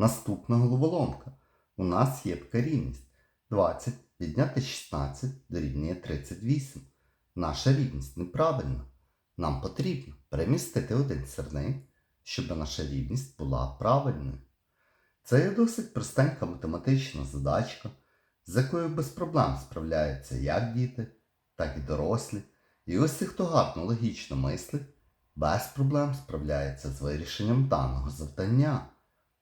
Наступна головоломка. У нас є така рівність. 20 відняти 16 дорівнює 38. Наша рівність неправильна. Нам потрібно перемістити один сірник, щоб наша рівність була правильною. Це є досить простенька математична задачка, з якою без проблем справляються як діти, так і дорослі. І ось ті, хто гарно логічно мислить, без проблем справляється з вирішенням даного завдання.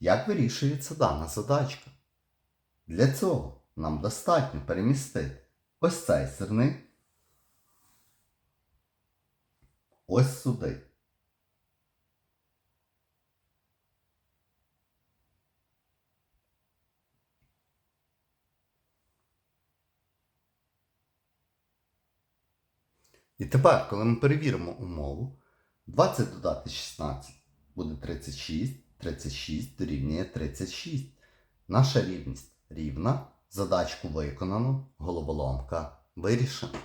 Як вирішується дана задачка? Для цього нам достатньо перемістити ось цей сирник ось сюди. І тепер, коли ми перевіримо умову, 20 додати 16 буде 36, 36 дорівнює 36. Наша рівність рівна. Задачку виконано, головоломка вирішена.